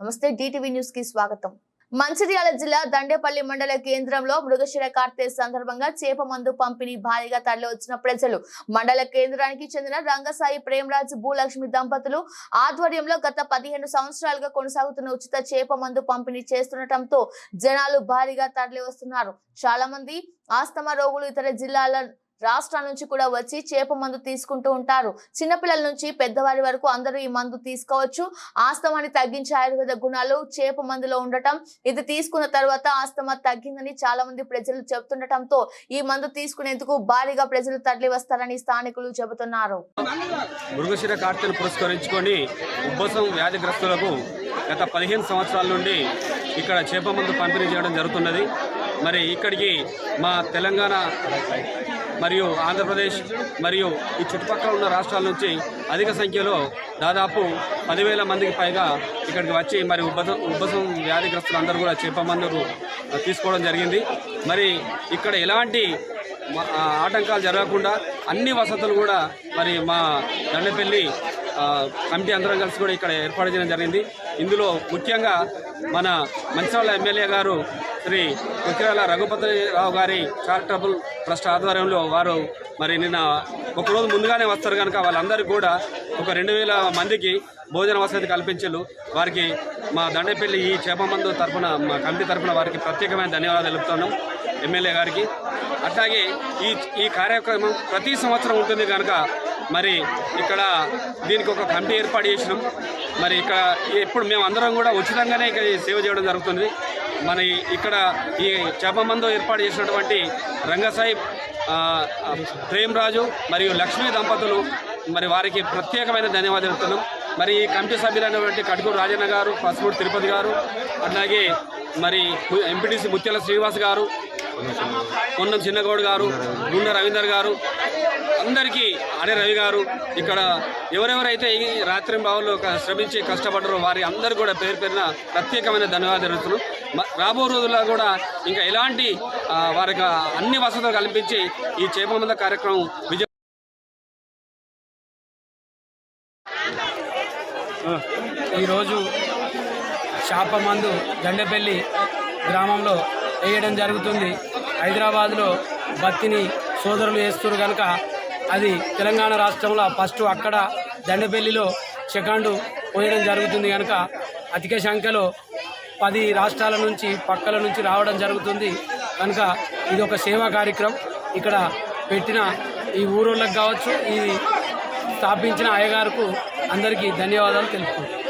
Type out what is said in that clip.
నమస్తే డిటివి న్యూస్కి స్వాగతం. మంచిర్యాల జిల్లా దండేపల్లి మండల కేంద్రంలో మృగశిర కార్తె సందర్భంగా చేప మందు పంపిణీ భారీగా తరలి వచ్చిన ప్రజలు. మండల కేంద్రానికి చెందిన రంగసాయి ప్రేమరాజ్ భూలక్ష్మి దంపతులు ఆధ్వర్యంలో గత పదిహేను సంవత్సరాలుగా కొనసాగుతున్న ఉచిత చేప మందు పంపిణీ చేస్తుండటంతో జనాలు భారీగా తరలి వస్తున్నారు. చాలా మంది ఆస్తమా రోగులు ఇతర జిల్లాల రాష్ట్రాల నుంచి కూడా వచ్చి చేప మందు తీసుకుంటూ ఉంటారు. చిన్నపిల్లల నుంచి పెద్దవారి వరకు అందరూ ఈ మందు తీసుకోవచ్చు. ఆస్తమాన్ని తగ్గించే ఆయుర్వేద గుణాలు చేప మందులో ఉండటం ఇది తీసుకున్న తర్వాత ఆస్తమా తగ్గిందని చాలా మంది ప్రజలు చెబుతుండటంతో ఈ మందు తీసుకునేందుకు భారీగా ప్రజలు తరలి వస్తారని స్థానికులు చెబుతున్నారు. మృగశిర కార్తెను పురస్కరించుకొని ఉబ్బసం వ్యాధిగ్రస్తులకు గత పదిహేను సంవత్సరాల నుండి ఇక్కడ చేప మందు పంపిణీ చేయడం జరుగుతున్నది. మరి ఇక్కడికి మా తెలంగాణ మరియు ఆంధ్రప్రదేశ్ మరియు ఈ చుట్టుపక్కల ఉన్న రాష్ట్రాల నుంచి అధిక సంఖ్యలో దాదాపు పదివేల మందికి పైగా ఇక్కడికి వచ్చి మరి ఉబ్బసం ఉబ్బసం వ్యాధిగ్రస్తులు అందరూ కూడా చేప మందులు తీసుకోవడం జరిగింది. మరి ఇక్కడ ఎలాంటి ఆటంకాలు జరగకుండా అన్ని వసతులు కూడా మరి మా దండపల్లి కమిటీ అందరం కలిసి కూడా ఇక్కడ ఏర్పాటు చేయడం జరిగింది. ఇందులో ముఖ్యంగా మన మంచిర్యాల ఎమ్మెల్యే గారు శ్రీ ఉత్త్రీల రఘుపతి రావు గారి చారిటబుల్ ట్రస్ట్ ఆధ్వర్యంలో వారు మరి నిన్న ఒకరోజు ముందుగానే వస్తారు కనుక వాళ్ళందరికీ కూడా ఒక రెండు వేల మందికి భోజన వసతి కల్పించారు వారికి మా దండపల్లి ఈ చేపమందు తరఫున మా కమిటీ తరపున వారికి ప్రత్యేకమైన ధన్యవాదాలు తెలుపుతున్నాం ఎమ్మెల్యే గారికి. అట్లాగే ఈ ఈ కార్యక్రమం ప్రతి సంవత్సరం ఉంటుంది కనుక మరి ఇక్కడ దీనికి ఒక కమిటీ ఏర్పాటు చేసినాం. మరి ఇక్కడ ఇప్పుడు మేము అందరం కూడా ఉచితంగానే ఇక్కడ సేవ చేయడం జరుగుతుంది. మన ఇక్కడ ఈ చేపమందు ఏర్పాటు చేసినటువంటి రంగసాయి ప్రేమరాజు మరియు లక్ష్మీ దంపతులు మరి వారికి ప్రత్యేకమైన ధన్యవాదాలు ఇస్తున్నాం మరి ఈ కమిటీ సభ్యులైనటువంటి కడుకూరు రాజన్న గారు పసుపూడి తిరుపతి గారు అట్లాగే మరి ఎంపీటీసీ ముత్యాల శ్రీనివాస్ గారు కొండం చిన్నగౌడ్ గారు గుండె రవీందర్ గారు అందరికీ అనే రవి గారు ఇక్కడ ఎవరెవరైతే ఈ రాత్రి బావుల్లో శ్రమించి కష్టపడ్డారో వారి అందరూ కూడా పేరు పేరున ప్రత్యేకమైన ధన్యవాదాలు రాబో రోజుల్లో కూడా ఇంకా ఎలాంటి వారికి అన్ని వసతులు కల్పించి ఈ చేపమంద కార్యక్రమం విజయ ఈరోజు శాపమందు దండపల్లి గ్రామంలో వేయడం జరుగుతుంది. హైదరాబాద్లో బత్తిని సోదరులు వేస్తున్నారు కనుక అది తెలంగాణ రాష్ట్రంలో ఫస్ట్ అక్కడ దండపల్లిలో సెకండ్ పోయడం జరుగుతుంది కనుక అధిక సంఖ్యలో పది రాష్ట్రాల నుంచి పక్కల నుంచి రావడం జరుగుతుంది. కనుక ఇది ఒక సేవా కార్యక్రమం. ఇక్కడ పెట్టిన ఈ ఊరోళ్ళకి కావచ్చు ఈ స్థాపించిన అయ్యగారుకు అందరికీ ధన్యవాదాలు తెలుపుకుంటున్నాను